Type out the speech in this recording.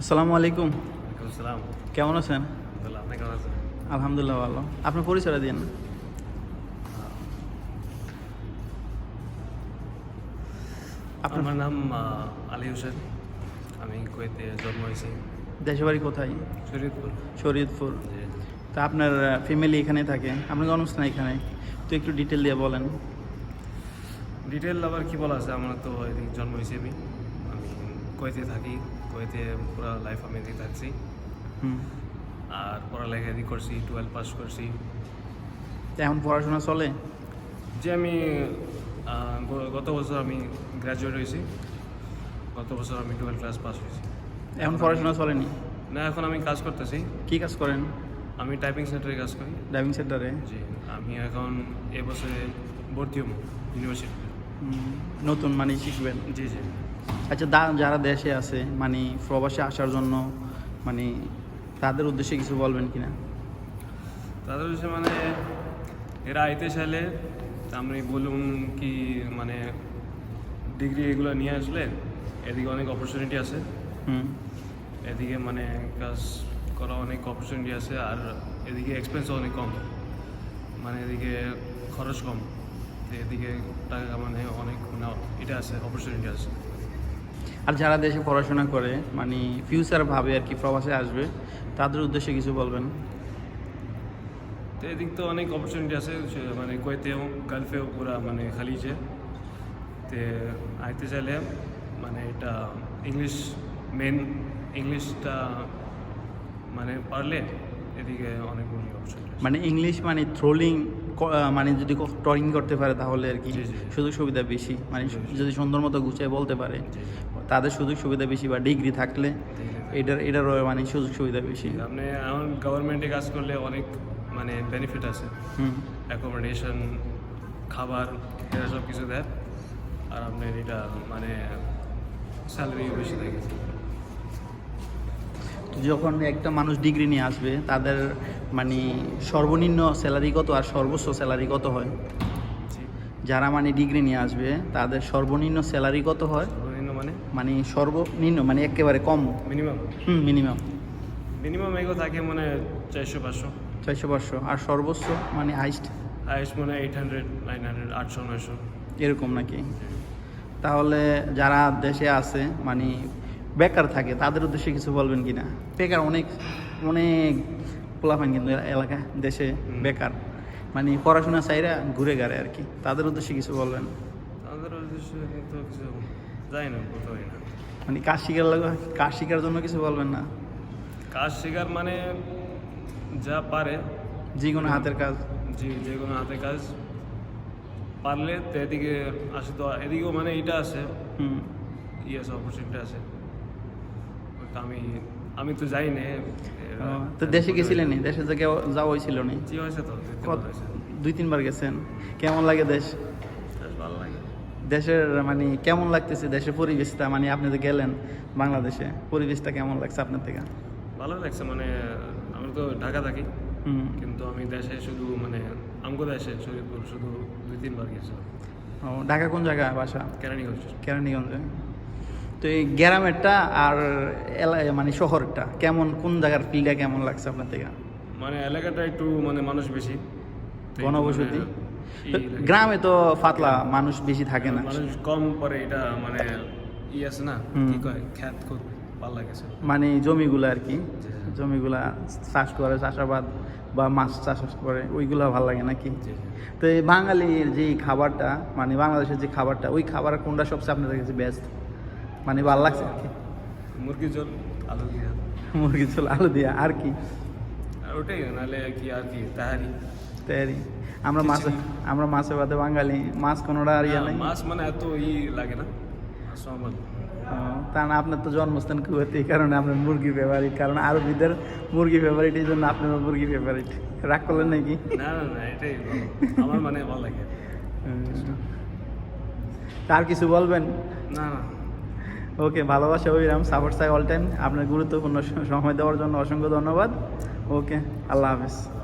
আসসালামু আলাইকুম। কেমন আছেন? আলহামদুলিল্লাহ ভালো। আপনার পরিচয় দিন। আপনার আমার নাম আলী হোসেন। আমি কুয়েতে জন্ম হয়েছি। দেশের বাড়ি কোথায়? শরীয়তপুর। জি। তা আপনার ফ্যামিলি এখানে থাকে। আপনার জন্মস্থান এখানে। তো একটু ডিটেল দিয়ে বলেন। ডিটেল আবার কি বলা আছে? আমার তো জন্ম হয়েছি আমি। আমি কুয়েতে থাকি কুয়েতে পুরো লাইফ আমি এদিকে থাকছি। আর পড়ালেখা এদিকে করছি টুয়েলভ পাস করছি। এখন পড়াশোনা চলে? যে আমি গত বছর আমি গ্র্যাজুয়েট হয়েছি। গত বছর আমি টুয়েলভ ক্লাস পাস হয়েছি। এখন পড়াশোনা চলেনি? না এখন আমি কাজ করতেছি। কি কাজ করেন? আমি টাইপিং সেন্টারে কাজ করি। ড্রাইভিং সেন্টারে জি আমি এখন এবছরে ভর্তি হব ইউনিভার্সিটি নতুন মানে শিখবেন? জি জি। আচ্ছা দা- যারা দেশে আছে মানে প্রবাসে আসার জন্য মানে তাদের উদ্দেশ্যে কিছু বলবেন কি না তাদের হচ্ছে মানে এরা আইতে চাইলে আমি বলুন কি মানে ডিগ্রি এগুলো নিয়ে আসলে এদিকে অনেক অপরচুনিটি আছে। হুম। এদিকে মানে কাজ করা অনেক অপরচুনিটি আছে আর এদিকে এক্সপেন্সও অনেক কম। মানে এদিকে খরচ কম। এদিকে টাকা মানে অনেক মানে এটা আছে অপরচুনিটি আছে। আর যারা দেশে পড়াশোনা করে মানে ফিউচার ভাবে আর কি প্রবাসে আসবে তাদের উদ্দেশ্যে কিছু বলবেন? তো এদিক তো অনেক অপরচুনিটি আছে মানে কুয়েতেও গালফেও পুরা মানে খালিছে তে আইতে চাইলে মানে এটা ইংলিশ মেন ইংলিশটা মানে পারলে এদিকে অনেক অপরচুনিটি মানে ইংলিশ মানে থ্রোলিং মানে যদি টরিং করতে পারে তাহলে আর কি। সুযোগ সুবিধা বেশি মানে। যদি সুন্দর মতো গুছিয়ে বলতে পারে তাদের সুযোগ সুবিধা বেশি বা ডিগ্রি থাকলে এটার এটারও মানে সুযোগ সুবিধা বেশি আপনি এখন গভর্নমেন্টে কাজ করলে অনেক মানে বেনিফিট আছে হুম অ্যাকোমোডেশন খাবার এরা সব কিছু দেয় আর আপনার এটা মানে স্যালারিও বেশি থাকে যখন একটা মানুষ ডিগ্রি নিয়ে আসবে তাদের মানে সর্বনিম্ন স্যালারি কত আর সর্বোচ্চ স্যালারি কত হয় যারা মানে ডিগ্রি নিয়ে আসবে তাদের সর্বনিম্ন স্যালারি কত হয় মানে? মানে সর্বনিম্ন মানে একেবারে কম। মিনিমাম? Hmm minimum. মিনিমাম এগুলো থাকে মানে চারশো পাঁচশো। ছয়শো পাঁচশো। আর সর্বোচ্চ মানে হাইস্ট হাইস্ট মানে এইট হান্ড্রেড নাইন হান্ড্রেড আটশো নয়শো। এরকম নাকি? তাহলে যারা দেশে আছে মানে বেকার থাকে তাদের উদ্দেশ্যে কিছু বলবেন কি না বেকার অনেক অনেক পোলাপান কিন্তু এলাকা দেশে বেকার। মানে পড়াশোনা চাইরা ঘুরে গাড়ে আর কি। তাদের উদ্দেশ্যে কিছু বলবেন? তাদের উদ্দেশ্যে তো কিছু যাই না কোথাও না। মানে কাজ শিকার লাগবে কাজ শিকার জন্য কিছু বলবেন না? কাজ শেখার মানে যা পারে। যে কোনো হাতের কাজ। যে যে কোনো হাতের কাজ। পারলে তো এদিকে আসে তো এদিকেও মানে এটা আছে। হুম। ই আছে অপরচুনিটি আছে। আমি আমি তো যাই না। তো দেশে গেছিলেন নি? দেশে যে যাওয়া হয়েছিল নি? দুই তিনবার গেছেন। কেমন লাগে দেশ? ভালো লাগে। দেশের মানে কেমন লাগতেছে দেশের পরিবেশটা? মানে আপনি যে গেলেন বাংলাদেশে পরিবেশটা কেমন লাগছে আপনার থেকে? ভালো লাগছে মানে আমি তো ঢাকা থাকি। কিন্তু আমি দেশে শুধু মানে আমগো দেশে শরীরপুর শুধু দুই তিনবার গেছিলাম ও, ঢাকা কোন জায়গায় বাসা? কেরানীগঞ্জ। কেরানীগঞ্জে। তো এই গ্রামেরটা আর মানে শহরটা কেমন কোন জায়গার ফিলটা কেমন লাগছে আপনার থেকে? মানে এলাকাটা একটু মানে মানুষ বেশি। তো একটু ঘনবসতি মানে গ্রামে তো পাতলা মানুষ বেশি থাকে না। মানুষ কম পরে এটা মানে ই আছে না। কি কয় খ্যাত খুব ভালো লাগেছে মানে জমিগুলো আর কি। জমিগুলা চাষ করে চাষাবাদ বা মাছ চাষ করে ওইগুলো ভালো লাগে নাকি। তো এই বাঙালির যে খাবারটা মানে বাংলাদেশের যে খাবারটা ওই খাবার কোনটা সবচেয়ে আপনাদের কাছে বেস্ট মানে ভালো লাগছে? মুরগির জল আলু দিয়ে। মুরগি ঝোল আলু দিয়া আর কি? ওটাই নাহলে কি আর কি তাহারি। তৈরি আমরা মাছ আমরা মাছে ভাতে বাঙালি মাছ কোনোটা আর ইয়ে নেই। মাছ মানে এত ই লাগে না normal। তা না আপনার তো জন্মস্থান কুয়েতে এই কারণে আপনার মুরগি ফেভারিট কারণ আরবিদের মুরগি ফেভারিট এই জন্য আপনার মুরগি ফেভারিট রাগ করলেন নাকি? না না না এটাই আমার মানে ভালো লাগে। তার কিছু বলবেন? না না। ওকে, ভালোবাসা, অভিরাম সাপোর্ট চাই অল টাইম আপনার গুরুত্বপূর্ণ সময় দেওয়ার জন্য অসংখ্য ধন্যবাদ। ওকে, আল্লাহ হাফেজ।